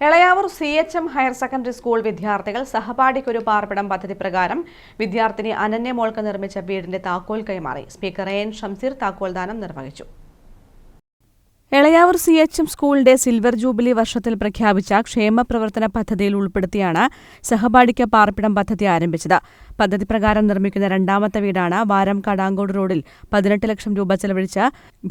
Elayavoor C H M higher secondary school വിദ്യാർത്ഥികൾ സഹപാഠിക്കൊരു പാർപ്പിടം പദ്ധതി പ്രകാരം വിദ്യാർത്ഥിനി അനന്യ മോൾക്ക് നിർമ്മിച്ച വീടിന്റെ താക്കോൽ കൈമാറി. സ്പീക്കർ എൻ ഷംസീർ താക്കോൽദാനം നിർവഹിച്ചു. എളയാവൂർ സി എച്ച് എം സ്കൂളിന്റെ സിൽവർ ജൂബിലി വർഷത്തിൽ പ്രഖ്യാപിച്ച ക്ഷേമ പ്രവർത്തന പദ്ധതിയിൽ ഉൾപ്പെടുത്തിയാണ് സഹപാഠിക്ക പാർപ്പിടം പദ്ധതി ആരംഭിച്ചത്. പദ്ധതി പ്രകാരം നിർമ്മിക്കുന്ന രണ്ടാമത്തെ വീടാണ് വാരം കടാങ്കോട് റോഡിൽ പതിനെട്ട് ലക്ഷം രൂപ ചെലവഴിച്ച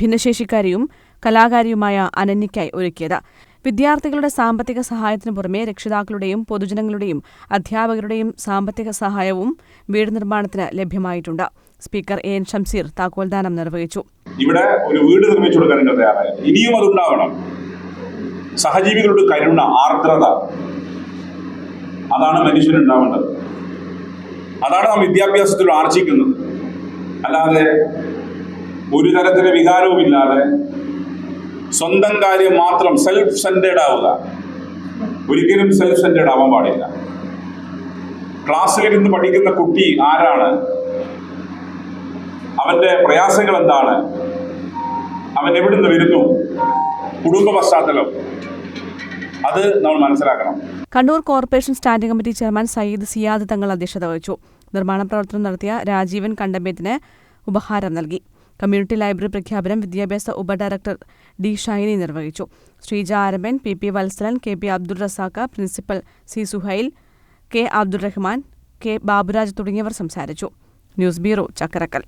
ഭിന്നശേഷിക്കാരിയും കലാകാരിയുമായ അനന്യയ്ക്കായി ഒരുക്കിയത്. വിദ്യാർത്ഥികളുടെ സാമ്പത്തിക സഹായത്തിന് പുറമെ രക്ഷിതാക്കളുടെയും പൊതുജനങ്ങളുടെയും അധ്യാപകരുടെയും സാമ്പത്തിക സഹായവും വീട് നിർമ്മാണത്തിന് ലഭ്യമായിട്ടുണ്ട്. സ്പീക്കർ എ എൻ ഷംസീർ താക്കോൽദാനം നിർവഹിച്ചു. ഇവിടെ ഒരു വീട് നിർമ്മിച്ചു കൊടുക്കാൻ തയ്യാറായി. ഇനിയും അതുണ്ടാവണം സഹജീവികളുടെ കരുണ ആർദ്രത. അതാണ് മനുഷ്യനുണ്ടാവേണ്ടത് അതാണ് നാം വിദ്യാഭ്യാസത്തിൽ ആർജിക്കുന്നത്. അല്ലാതെ ഒരു തരത്തിലെ വികാരവുമില്ലാതെ സ്വന്തം കാര്യം മാത്രം സെൽഫ് സെന്റേഡ് ആവുക. ഒരിക്കലും സെൽഫ് സെന്റേഡ് ആവാൻ പാടില്ല. ക്ലാസ്സിലിരുന്ന് പഠിക്കുന്ന കുട്ടി ആരാണ്? അവന്റെ പ്രയാസങ്ങൾ എന്താണ്? അവൻ എവിടുന്ന് വരുന്നു? കുടുംബ പശ്ചാത്തലം. അത് നമ്മൾ മനസ്സിലാക്കണം. Kannur corporation standing committee chairman Sayyid Siyad Thangal അധ്യക്ഷത വഹിച്ചു. നിർമ്മാണ പ്രവർത്തനം നടത്തിയ രാജീവൻ കണ്ടമ്പേത്തിന് ഉപഹാരം നൽകി. കമ്മ്യൂണിറ്റി ലൈബ്രറി പ്രഖ്യാപനം വിദ്യാഭ്യാസ ഉപഡയറക്ടർ ഡി ഷൈനി നിർവഹിച്ചു. Sreeja Aramban P P Valsalan K P Abdul Razak principal C Suhail K Abdul Rahman K Baburaj തുടങ്ങിയവർ സംസാരിച്ചു. News bureau Chakkarakkal